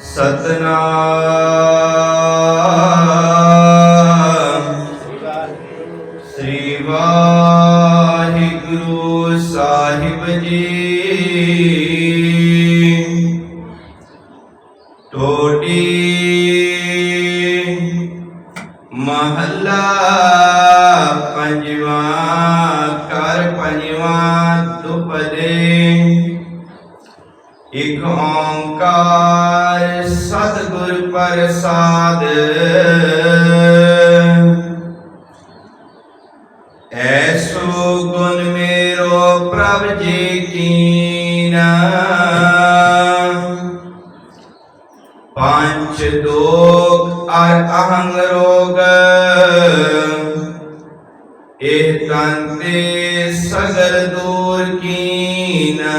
ਸਤਨਾਮ। ਸ੍ਰੀ ਵਾਹਿਗੁਰੂ ਸਾਹਿਬ ਜੀ। ਟੋਟੀ ਮਹੱਲਾ ਪੰਜਵਾਂ ਕਰ ਪੰਜਵਾਂ ਦੁਪਦੇ। ਇਕ ਓੰਕਾਰ ਸਤਿਗੁਰ ਪ੍ਰਸਾਦ ਐਸੋ ਗੁਣ ਮੇਰੋ ਪ੍ਰਭ ਜੀ ਕੀਨਾ। ਪੰਚ ਦੋਖ ਅਰ ਅਹੰਗ ਰੋਗ। ਇਹ ਤਨ ਤੇ ਸਗਲ ਦੂਰ ਕੀਨਾ।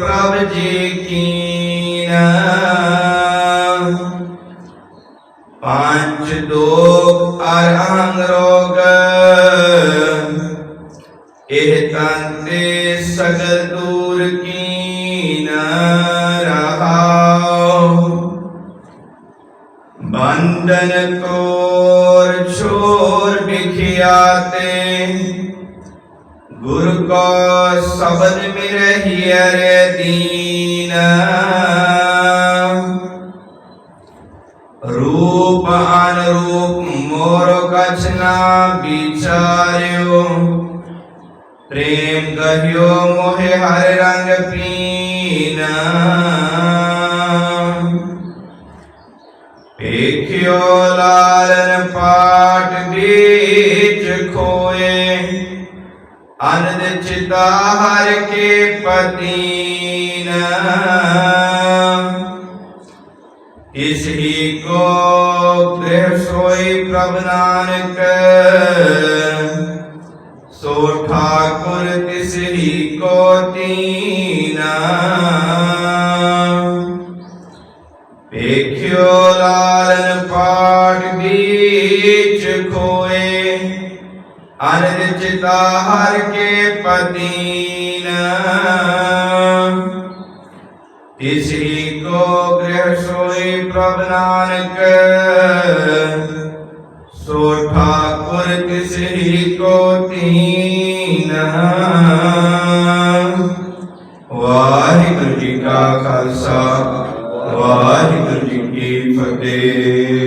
ਪ੍ਰਭ ਜੀ ਕੀਨਾ। ਪੰਚ ਦੋਖ ਅਰ ਰੋਗ। ਇਹ ਤਨ ਸਗਲ ਦੂਰ ਕੀਨ ਰਹਾਉ। ਬੰਧਨ ਤੋਰ ਛੋਰ ਵਿਖਿਆਤੇ ਗੁਰ ਕੋ ਸ਼ਬਦ ਮਿਰਹਿ ਰੇ ਦੀਨ। ਰੂਪ ਅਨਰੂਪ ਮੋਰ ਕਛ ਨਾ ਵਿਚਾਰਿਓ। ਪ੍ਰੇਮ ਕਹਿਓ ਮੋਹਿ ਹਰ ਰੰਗ ਪੀਨ। ਵੇਖਿਓ ਲਾਲਨ ਪਾਟ ਵਿੱਚ ਖੋਏ। ਅਨੰਦ ਚਿਤਾ ਹਰ ਕੇ ਪਤੀਨ। ਇਸ ਹੀ ਕੋ ਗ੍ਰਹਿ ਸੋਈ ਪ੍ਰਭ ਨਾਨਕ। ਸੋ ਠਾਕੁਰ ਤਿਸ ਹੀ ਕੋ ਤੀਨਾ। ਵੇਖਿਓ ਲਾਲਨ ਪਾਟ ਵਿੱਚ ਹਰ ਰਚਿਤਾ ਹਰ ਕੇ ਪਦੀਨ ਇਸੀ ਕੋ ਗ੍ਰਹਿ ਸੋਈ ਪ੍ਰਭ ਨਾਨਕ, ਸੋ ਠਾਕੁਰ ਤਿਸਹੀ ਕੋ ਤੀਨ। ਵਾਹਿਗੁਰੂ ਜੀ ਕਾ ਖਾਲਸਾ, ਵਾਹਿਗੁਰੂ ਜੀ ਕੀ ਫਤਿਹ।